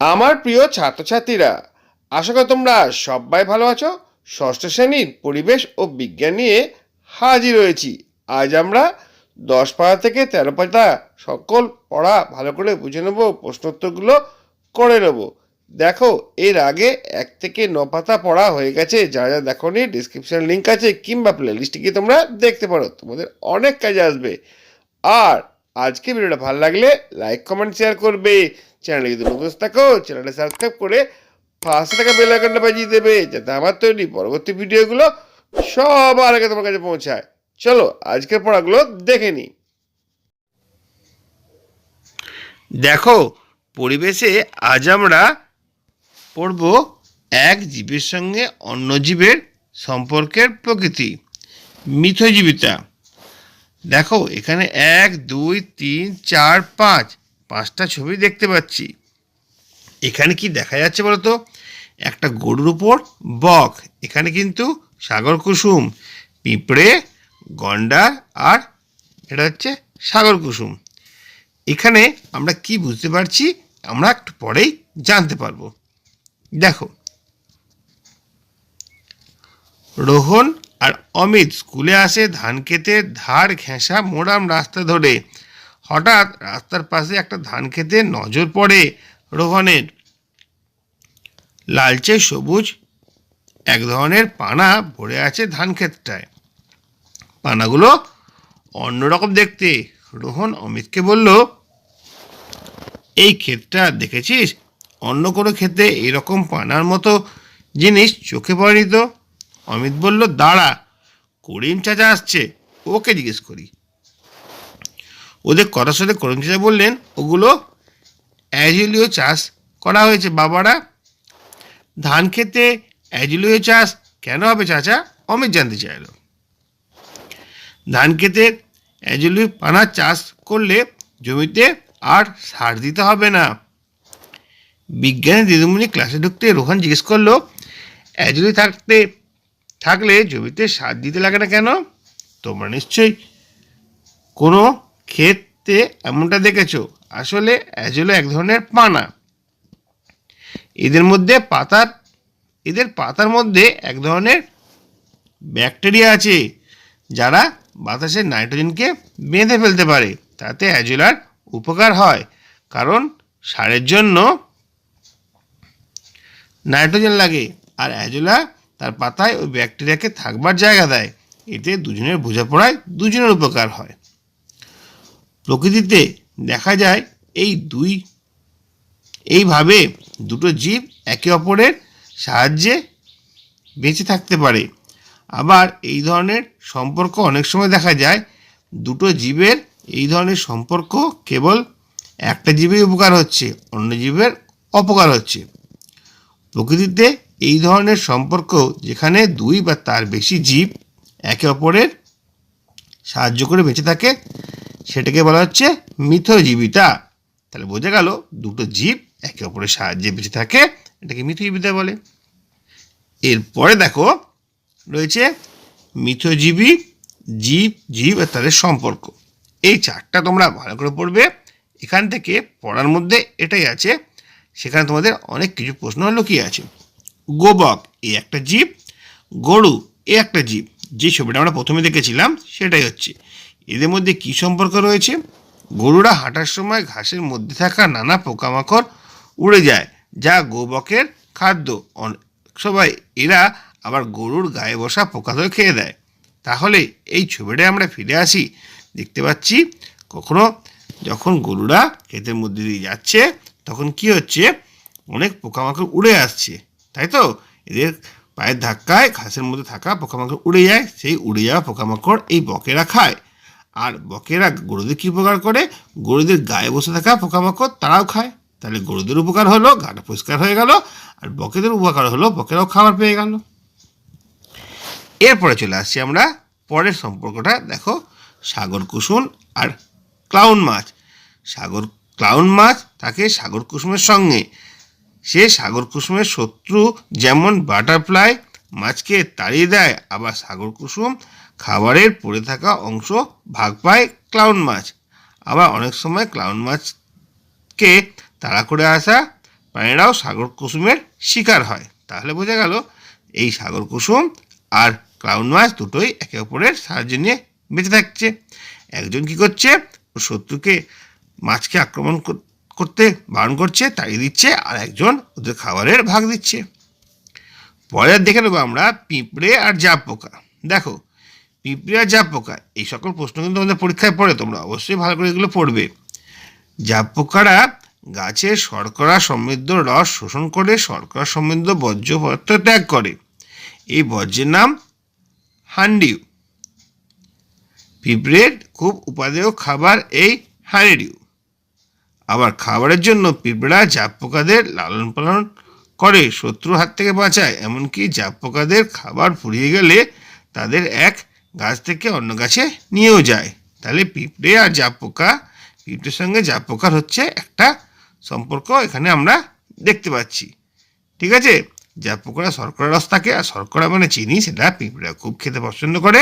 আমার প্রিয় ছাত্রছাত্রীরা, আশা করি তোমরা সবাই ভালো আছো। ষষ্ঠ শ্রেণির পরিবেশ ও বিজ্ঞান নিয়ে হাজির হয়েছি। আজ আমরা দশ পাতা থেকে তেরো পাতা সকল পড়া ভালো করে বুঝে নেব, প্রশ্নোত্তরগুলো করে নেব। দেখো, এর আগে এক থেকে ন পাতা পড়া হয়ে গেছে। যারা যা দেখো নি ডিসক্রিপশন লিঙ্ক আছে কিংবা প্লে লিস্টে গিয়ে তোমরা দেখতে পারো। তোমাদের অনেক কাজে আসবে। আর আজকে ভিডিওটা ভালো লাগলে লাইক কমেন্ট শেয়ার করবে। চ্যানেলে যদি নতুন থাকো চ্যানেলটা সাবস্ক্রাইব করে পাশে থাকা বেল আইকনটা বাজিয়ে দেবে, যাতে আমার তৈরি পরবর্তী ভিডিওগুলো সবার আগে তোমার কাছে পৌঁছায়। চলো, আজকের পড়াগুলো দেখে নিই। দেখো, পরিবেশে আজ আমরা পড়ব এক জীবের সঙ্গে অন্য জীবের সম্পর্কের প্রকৃতি মিথজীবিতা দেখো, এখানে এক, দুই, তিন, চার, পাঁচ, পাঁচটা ছবি দেখতে পাচ্ছি। এখানে কি দেখা যাচ্ছে বলো তো? একটা গরুর উপর বক, এখানে কিন্তু সাগর কুসুম, পিঁপড়ে গন্ডার আর এটা হচ্ছে সাগর কুসুম। এখানে আমরা কি বুঝতে পারছি? আমরা একটু পরেই জানতে পারব। দেখো, রোহন অমিত স্কুলে আসে ধান ক্ষেতের ধার ঘেঁষা মোড়াম রাস্তা ধরে। হঠাৎ রাস্তার পাশে একটা ধান খেতে নজর পড়ে রোহনের। লালচে সবুজ এক ধরনের পানা ভরে আছে ধান ক্ষেতটায়। পানাগুলো অন্যরকম দেখতে। রোহন অমিতকে বলল, এই ক্ষেতটা দেখেছিস? অন্য কোনো ক্ষেতে এরকম পানার মতো জিনিস চোখে পড়েনি তো? অমিত বলল, দাঁড়া করিম চাচা আসছে, ওকে জিজ্ঞেস করি। ওদের কথার সাথে করিম চাচা বললেন, ওগুলো অ্যাজুলিও চাষ করা হয়েছে বাবারা। ধান খেতে অ্যাজুলিও চাষ কেন হবে চাচা? অমিত জানতে চাইল। ধান খেতে অ্যাজুলি পানা চাষ করলে জমিতে আর সার দিতে হবে না। বিজ্ঞানী দিদিমণি ক্লাসে ঢুকতে রোহান জিজ্ঞেস করল অ্যাজুলি থাকতে থাকলে জমিতে সার দিতে লাগে না কেন? তোমরা নিশ্চয়ই কোনো ক্ষেতে এমনটা দেখেছ। আসলে অ্যাজুলো এক ধরনের পানা। এদের মধ্যে পাতার, এদের পাতার মধ্যে এক ধরনের ব্যাকটেরিয়া আছে, যারা বাতাসের নাইট্রোজেনকে বেঁধে ফেলতে পারে। তাতে অ্যাজুলার উপকার হয়, কারণ সারের জন্য নাইট্রোজেন লাগে। আর অ্যাজোলা তার পাতায় ওই ব্যাকটেরিয়াকে থাকবার জায়গা দেয়। এতে দুজনের বোঝাপড়ায় দুজনের উপকার হয়। প্রকৃতিতে দেখা যায় এই দুই, এইভাবে দুটো জীব একে অপরের সাহায্যে বেঁচে থাকতে পারে। আবার এই ধরনের সম্পর্ক অনেক সময় দেখা যায়, দুটো জীবের এই ধরনের সম্পর্ক কেবল একটা জীবের উপকার হচ্ছে, অন্য জীবের অপকার হচ্ছে। প্রকৃতিতে এই ধরনের সম্পর্ক যেখানে দুই বা তার বেশি জীব একে অপরের সাহায্য করে বেঁচে থাকে, সেটাকে বলা হচ্ছে মিথজীবিতা। তাহলে বোঝা গেল দুটো জীব একে অপরের সাহায্যে বেঁচে থাকে, এটাকে মিথজীবিতা বলে। এরপরে দেখো, রয়েছে মিথজীবী জীব জীব আর তাদের সম্পর্ক। এই চারটা তোমরা ভালো করে পড়বে। এখান থেকে পড়ার মধ্যে এটাই আছে। সেখানে তোমাদের অনেক কিছু প্রশ্ন লুকিয়ে আছে। গোবক এই একটা জীব, গরু, এ একটা জীব। যে ছবিটা আমরা প্রথমে দেখেছিলাম, সেটাই হচ্ছে। এদের মধ্যে কী সম্পর্ক রয়েছে? গরুরা হাঁটার সময় ঘাসের মধ্যে থাকা নানা পোকামাকড় উড়ে যায়, যা গোবকের খাদ্য। সময় এরা আবার গরুর গায়ে বসা পোকা ধরে খেয়ে দেয়। তাহলে এই ছবিটায় আমরা ফিরে আসি। দেখতে পাচ্ছি, কখনো যখন গরুরা ক্ষেতের মধ্যে দিয়ে যাচ্ছে, তখন কি হচ্ছে? অনেক পোকামাকড় উড়ে আসছে। তাই তো এদের পায়ের ধাক্কায় ঘাসের মধ্যে থাকা পোকামাকড় উড়ে যায়, সেই উড়ে যাওয়া পোকামাকড় এই বকেরা খায়। আর বকেরা গরুদের কী উপকার করে? গরুদের গায়ে বসে থাকা পোকামাকড় তারাও খায়। তাহলে গরুদের উপকার হলো, গাটা পরিষ্কার হয়ে গেল, আর বকেদের উপকার হলো, বকেরাও খাবার পেয়ে গেল। এরপরে চলে আসছি আমরা, পরের সম্পর্কটা দেখো, সাগর কুসুম আর ক্লাউন মাছ। সাগর, ক্লাউন মাছ থাকে সাগর কুসুমের সঙ্গে। সে সাগর কুসুমের শত্রু যেমন বাটারফ্লাই মাছকে তাড়িয়ে দেয়, আবার সাগর কুসুম খাবারের পড়ে থাকা অংশ ভাগ পায় ক্লাউন মাছ। আবার অনেক সময় ক্লাউন মাছকে তাড়া করে আসা প্রাণীরাও সাগর কুসুমের শিকার হয়। তাহলে বোঝা গেল, এই সাগর কুসুম আর ক্লাউন মাছ দুটোই একে অপরের সাহায্য নিয়ে বেঁচে থাকছে। একজন কি করছে? শত্রুকে মাছকে আক্রমণ কর- করতে বারণ করছে, তাড়িয়ে দিচ্ছে, আর একজন ওদের খাবারের ভাগ দিচ্ছে। পরে দেখে নেব আমরা পিঁপড়ে আর জাপ পোকা। দেখো, পিঁপড়ে আর জাপ পোকা, এই সকল প্রশ্ন কিন্তু তোমাদের পরীক্ষায় পড়ে, তোমরা অবশ্যই ভালো করে এগুলো পড়বে। জাপ পোকারা গাছের শর্করা সমৃদ্ধ রস শোষণ করে, শর্করা সমৃদ্ধ বর্জ্য পদার্থ ত্যাগ করে। এই বর্জ্যের নাম হান্ডিউ। পিঁপড়ের খুব উপাদেয় খাবার এই হানিডিউ। আবার খাবারের জন্য পিঁপড়া জাপ পোকাদের লালন পালন করে। শত্রুর হাত থেকে বাঁচায়। এমনকি জাপ পোকাদের খাবার ফুরিয়ে গেলে তাদের এক গাছ থেকে অন্য গাছে নিয়েও যায়। তাহলে পিঁপড়ে আর জাপ পোকা পিঁপড়ের সঙ্গে জাপ পোকার হচ্ছে একটা সম্পর্ক এখানে আমরা দেখতে পাচ্ছি। ঠিক আছে? জাপ পোকারা শর্করা রস থাকে, আর শর্করা মানে চিনি, সেটা পিঁপড়া খুব খেতে পছন্দ করে।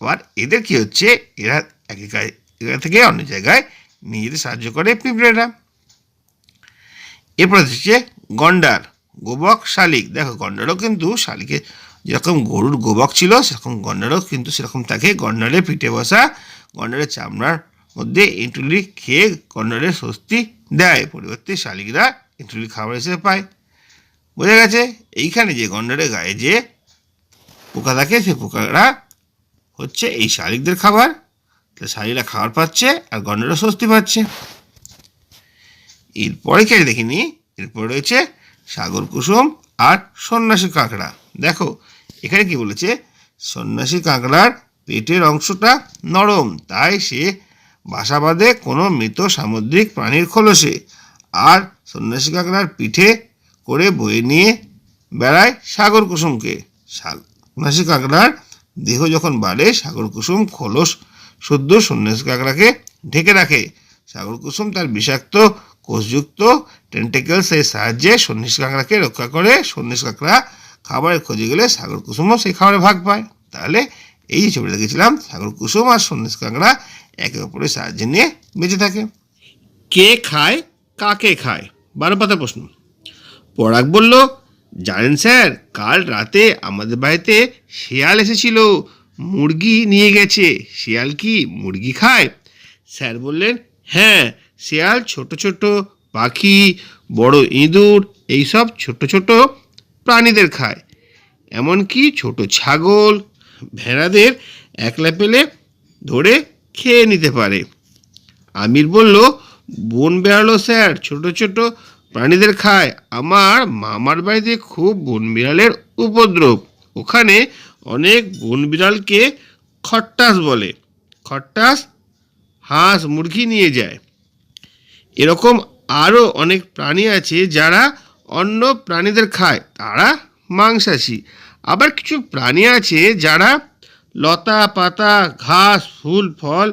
আবার এদের কি হচ্ছে? এরা এক জায়গা থেকে অন্য জায়গায় নিয়ে সাহায্য করে পিঁপড়েরা। এরপর হচ্ছে গন্ডার, গোবক, শালিক। দেখো, গন্ডারও কিন্তু শালিকে যেরকম গরুর গোবক ছিল, সেরকম গন্ডারও কিন্তু সেরকম থাকে গন্ডারের পিঠে বসা, গন্ডারের চামড়ার মধ্যে ইঁটুলি খেয়ে গন্ডারের স্বস্তি দেয়। পরিবর্তে শালিকরা ইঁটুলি খাবার হিসেবে পায়। বোঝা গেছে, এইখানে যে গন্ডারের গায়ে যে পোকা থাকে সে পোকারা হচ্ছে এই শালিকদের খাবার। তাহলে শালিকরা খাবার পাচ্ছে আর গন্ডারও স্বস্তি পাচ্ছে। এরপরে কে দেখিনি? এরপর রয়েছে সাগর কুসুম আর সন্ন্যাসী কাঁকড়া। দেখো, এখানে কি বলেছে? সন্ন্যাসী কাঁকড়ার পেটের অংশটা নরম, তাই সে বাসা বাঁধে কোনো মৃত সামুদ্রিক প্রাণীর খোলসে। আর সন্ন্যাসী কাঁকড়ার পিঠে করে বয়ে নিয়ে বেড়ায় সাগর কুসুমকে। সন্ন্যাসী কাঁকড়ার দেহ যখন বাড়ে, সাগর কুসুম খোলস শুদ্ধ সন্ন্যাসী কাঁকড়াকে ঢেকে রাখে। সাগর কুসুম তার বিষাক্ত, কোষযুক্ত টেন্টেকেলস এর সাহায্যে সন্ন্যাসী কাঁকড়াকে রক্ষা করে সন্ন্যাসী কাঁকড়া খাবারের খোঁজে গেলে সাগর কুসুমও সেই খাবারে ভাগ পায়। তাহলে এই ছবিটা দেখেছিলাম, সাগর কুসুম আর সন্ন্যাসী কাঁকড়া একে অপরের সাহায্য নিয়ে বেঁচে থাকে। কে খায়, কাকে খায়? বারো পাতা প্রশ্ন। পরাগ বলল, জানেন স্যার, কাল রাতে আমাদের বাড়িতে শিয়াল এসেছিল। মুরগি নিয়ে গেছে। শিয়াল কি মুরগি খায়? স্যার বললেন হ্যাঁ শিয়াল ছোট ছোট, পাখি, বড় ইঁদুর, এইসব ছোট ছোট প্রাণীদের খায়। এমনকি ছোট ছাগল, ভেড়াদের একলা পেলে ধরে খেয়ে নিতে পারে। আমির বলল, বন বেড়ালো স্যার ছোট ছোট প্রাণীদের খায়। আমার মামার বাড়িতে খুব বন বিড়ালের উপদ্রব। ওখানে অনেক বন বিড়ালকে খট্টাস বলে। খট্টাস হাঁস, মুরগি নিয়ে যায়। এরকম আরও অনেক প্রাণী আছে যারা অন্য প্রাণীদের খায়। তারা মাংসাশী। আবার কিছু প্রাণী আছে যারা লতা পাতা ঘাস, ফুল, ফল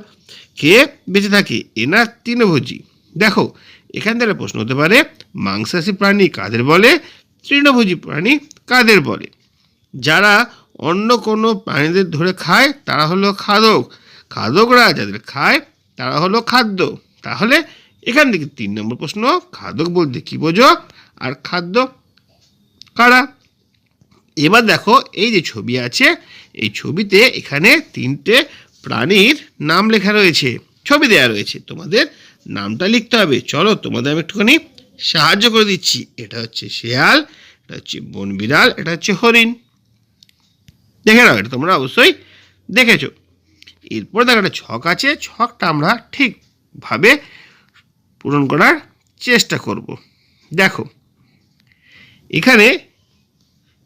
খেয়ে বেঁচে থাকে। এনা তৃণভোজী দেখো, এখান থেকে প্রশ্ন হতে পারে, মাংসাশী প্রাণী কাদের বলে? তৃণভোজী প্রাণী কাদের বলে? যারা অন্য কোনো প্রাণীদের ধরে খায়, তারা হলো খাদক। খাদকরা যাদের খায়, তারা হলো খাদ্য। তাহলে এখান থেকে তিন নম্বর প্রশ্ন, খাদক বলতে কী বোঝো? আর খাদ্য কারা? এবার দেখো, এই যে ছবি আছে, এই ছবিতে এখানে তিনটে প্রাণীর নাম লেখা রয়েছে। ছবি দেওয়া রয়েছে। তোমাদের নামটা লিখতে হবে। চলো, তোমাদের আমি একটুখানি সাহায্য করে দিচ্ছি। এটা হচ্ছে শেয়াল, এটা হচ্ছে বন বিড়াল এটা হচ্ছে হরিণ। দেখে নাও, এটা তোমরা অবশ্যই দেখেছ। এরপর দেখো, একটা ছক আছে, ছকটা আমরা ঠিকভাবে পূরণ করার চেষ্টা করব। দেখো, এখানে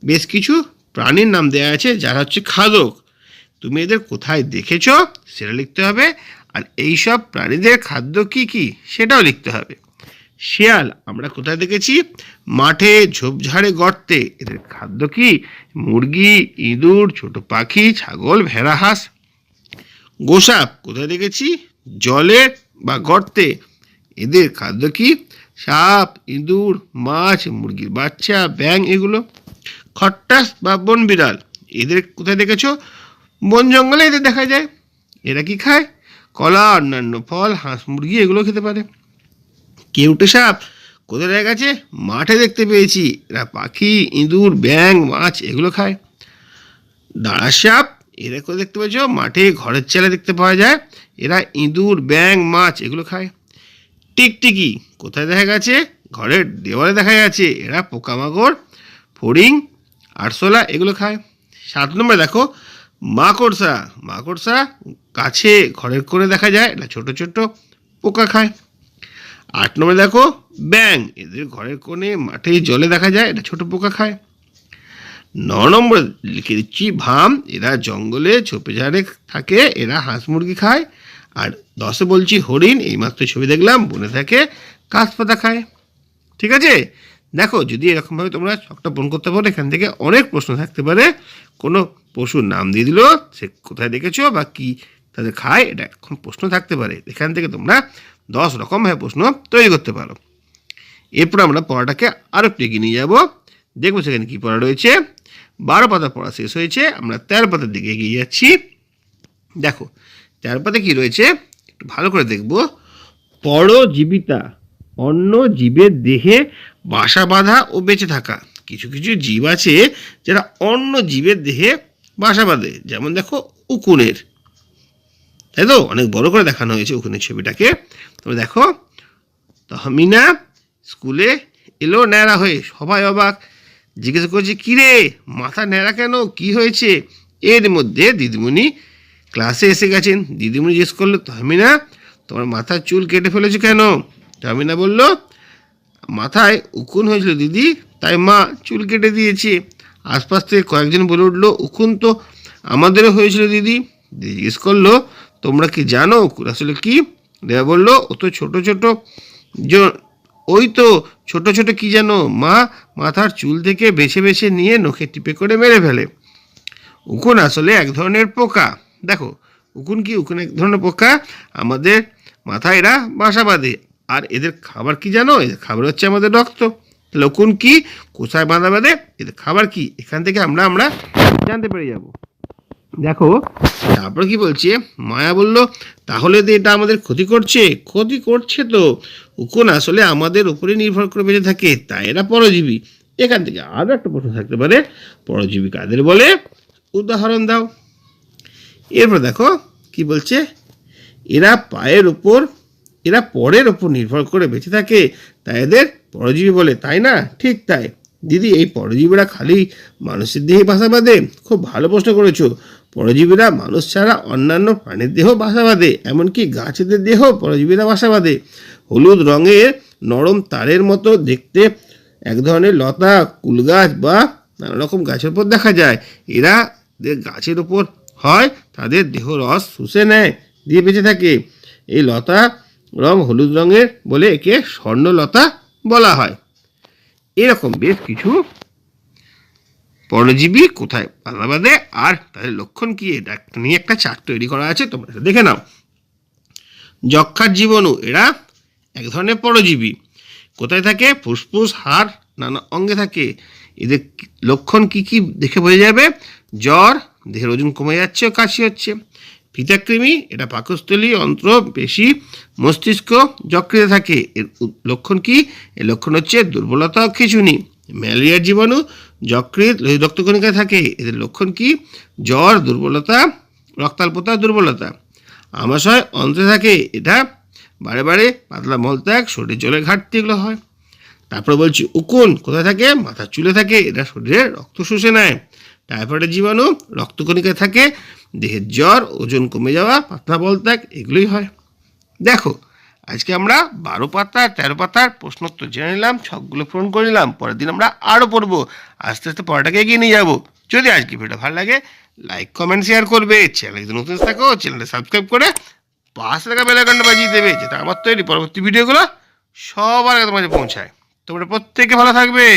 বেশ কিছু প্রাণীর নাম দেওয়া আছে, যারা হচ্ছে খাদক। তুমি এদের কোথায় দেখেছ, সেটা লিখতে হবে। আর এই সব প্রাণীদের খাদ্য কি কি, সেটাও লিখতে হবে। শিয়াল, আমরা কোথায় দেখেছি? মাঠে ঝোপঝাড়ে গর্তে। এদের খাদ্য কি? মুরগি, ইঁদুর, ছোট পাখি, ছাগল, ভেড়া, হাঁস। গোসাপ, কোথায় দেখেছি? জলে বা গর্তে। এদের খাদ্য কি? সাপ, ইঁদুর, মাছ, মুরগির বাচ্চা ব্যাং এগুলো। খট্টাস বা বন বিড়াল, এদের কোথায় দেখেছ? বন জঙ্গলে এদের দেখা যায়। এরা কি খায়? কলা, অন্যান্য ফল, হাঁস, মুরগি, এগুলো খেতে পারে। কেউটে সাপ? কোথায় দেখা গেছে? মাঠে দেখতে পেয়েছি। এরা পাখি, ইঁদুর ব্যাং মাছ, এগুলো খায়। দাঁড়া সাপ, এরা কোথায় দেখতে পেয়েছ? মাঠে ঘরের চালে দেখতে পাওয়া যায়। এরা ইঁদুর ব্যাং মাছ, এগুলো খায়। টিকটিকি, কোথায় দেখা গেছে? ঘরের দেওয়ালে দেখা গেছে। এরা পোকামাকড়, ফড়িং, আরশোলা, এগুলো খায়। সাত নম্বর দেখো, মাকড়সা। মাকড়সা গাছে ঘরের করে দেখা যায়। এটা ছোট ছোট পোকা খায়। আট নম্বরে দেখো ব্যাং এদের ঘরের কোণে মাঠে জলে দেখা যায়, এটা ছোট পোকা খায়। ন নম্বরে লিখে দিচ্ছি, ভাম। এরা জঙ্গলে ঝোপে ঝাড়ে থাকে, এরা হাঁস মুরগি খায়। আর দশে বলছি, হরিণ। এইমাত্র ছবি দেখলাম, বনে থাকে কাঁচ পাতা খায়। ঠিক আছে? দেখো, যদি এরকমভাবে তোমরা ছকটা পূরণ করতে পারো, এখান থেকে অনেক প্রশ্ন থাকতে পারে। কোনো পশুর নাম দিয়ে দিল, সে কোথায় দেখেছ বা কি তাদের খায়, এটা এখন প্রশ্ন থাকতে পারে। এখান থেকে তোমরা দশ রকমভাবে প্রশ্ন তৈরি করতে পারো। এরপর আমরা পড়াটাকে আরও একটু এগিয়ে নিয়ে যাব। দেখব সেখানে কী পড়া রয়েছে। বারো পাতা পড়া শেষ হয়েছে, আমরা তেরো পাতার দিকে এগিয়ে যাচ্ছি। দেখো, তেরো পাতা কী রয়েছে? একটু ভালো করে দেখব। পরজীবিতা, অন্য জীবের দেহে বাসা বাঁধা ও বেঁচে থাকা। কিছু কিছু জীব আছে যারা অন্য জীবের দেহে বাসা বাঁধে। যেমন দেখো উকুনের। তাই তো? অনেক বড় করে দেখানো হয়েছে উকুনের ছবিটাকে। তবে দেখো, তহমিনা স্কুলে এলো ন্যাড়া হয়ে। সবাই অবাক। জিজ্ঞেস করছে কী রে মাথা ন্যাড়া কেন? কি হয়েছে? এর মধ্যে দিদিমণি ক্লাসে এসে গেছেন। দিদিমণি জিজ্ঞেস করল, তহমিনা, তোমার মাথার চুল কেটে ফেলেছো কেন? তহমিনা বলল, মাথায় উকুন হয়েছিল দিদি, তাই মা চুল কেটে দিয়েছে। আশপাশ থেকে কয়েকজন বলে উঠল, উকুন তো আমাদেরও হয়েছিল দিদি জিজ্ঞেস করল তোমরা কি জানো? আসলে কি? দেবা বলল, ও তো ছোট ছোট ওই তো ছোট ছোট কি জানো? মা মাথার চুল থেকে বেছে বেছে নিয়ে নখে টিপে করে মেরে ফেলে। উকুন আসলে এক ধরনের পোকা। দেখো, উকুন কি উকুন এক ধরনের পোকা? আমাদের মাথায় এরা বাসা বাঁধে। আর এদের খাবার কি জানো? এদের খাবার হচ্ছে আমাদের রক্ত। তাহলে উকুন কি? কোথায় বাঁধা বাঁধে? এদের খাবার কি? এখান থেকে আমরা আমরা জানতে পেরে যাব। দেখো, তারপর কি বলছে? মায়া বলল, তাহলে এটা আমাদের ক্ষতি করছে। ক্ষতি করছে তো। উকুন আসলে আমাদের উপরে নির্ভর করে বেঁচে থাকে, তাই এরা পরজীবী। এখান থেকে আরও একটা প্রশ্ন থাকতে পারে। পরজীবী কাদের বলে? উদাহরণ দাও। এরপর দেখো, কি বলছে? এরা পায়ের ওপর এরা পরের ওপর নির্ভর করে বেঁচে থাকে, তাই এদের পরজীবী বলে। তাই না? ঠিক তাই। দিদি, এই পরজীবীরা খালি মানুষের দেহে বাসা বাঁধে? খুব ভালো প্রশ্ন করেছ। পরজীবীরা মানুষ ছাড়া অন্যান্য প্রাণীর দেহ বাসা বাঁধে, এমনকি গাছেদের দেহ পরজীবীরা বাসা বাঁধে। হলুদ রঙের নরম তারের মতো দেখতে এক ধরনের লতা, কুলগাছ বা নানা রকম গাছের উপর দেখা যায়। এরা যে গাছের উপর হয়, তাদের দেহ রস শুষে নেয়, দিয়ে বেঁচে থাকে। এই লতা রং হলুদ রঙের বলে একে স্বর্ণলতা বলা হয়। এরকম বেশ কিছু পরজীবী কোথায় বাধা বাঁধে আর তাদের লক্ষণ কি? এটা নিয়ে একটা চার্ট তৈরি করা আছে, তোমরা দেখে নাও। যক্ষার জীবাণু এরা এক ধরনের পরজীবী। কোথায় থাকে? ফুসফুস, হাড়, নানা অঙ্গে থাকে। এদের লক্ষণ কি কি দেখে বোঝা যাবে? জ্বর, দেহের ওজন কমে যাচ্ছে কাশি হচ্ছে। ফিতাকৃমি এটা পাকস্থলী, অন্ত্র, পেশি, মস্তিষ্ক, যকৃতে থাকে। এর লক্ষণ কি? এর লক্ষণ হচ্ছে দুর্বলতা, খিঁচুনি। ম্যালেরিয়ার জীবাণু, যকৃত রক্তকণিকায় থাকে। এদের লক্ষণ কি? জ্বর, দুর্বলতা, রক্তাল্পতা, দুর্বলতা। আমাশয়, অন্ত্রে থাকে। এটা বারে বারে পাতলা মলত্যাগ শরীরে জলের ঘাটতি এগুলো হয়। তারপরে বলছি উকুন, কোথায় থাকে? মাথার চুলে থাকে। এটা শরীরে রক্ত শুষে নেয়। টাইফয়েডের জীবাণু, রক্তকণিকায় থাকে। দেহের জ্বর, ওজন কমে যাওয়া পাতলা বলত্যাগ, এগুলোই হয়। দেখো, আজকে আমরা বারো পাতা, তেরো পাতার প্রশ্নোত্তর জেনে নিলাম, ছকগুলো পূরণ করে নিলাম, পরের দিন আমরা আরও পড়ব। আস্তে আস্তে পড়াটাকে এগিয়ে নিয়ে যাব। যদি আজকে ভিডিও ভালো লাগে লাইক কমেন্ট শেয়ার করবে। চ্যানেল যদি নতুন থাকো চ্যানেলটা সাবস্ক্রাইব করে পাশে থাকা বেলাইকনটা বাজিয়ে দেবে যেটা আমার তৈরি পরবর্তী ভিডিওগুলো সবার আগে তোমার পৌঁছায়। তোমরা প্রত্যেকে ভালো থাকবে।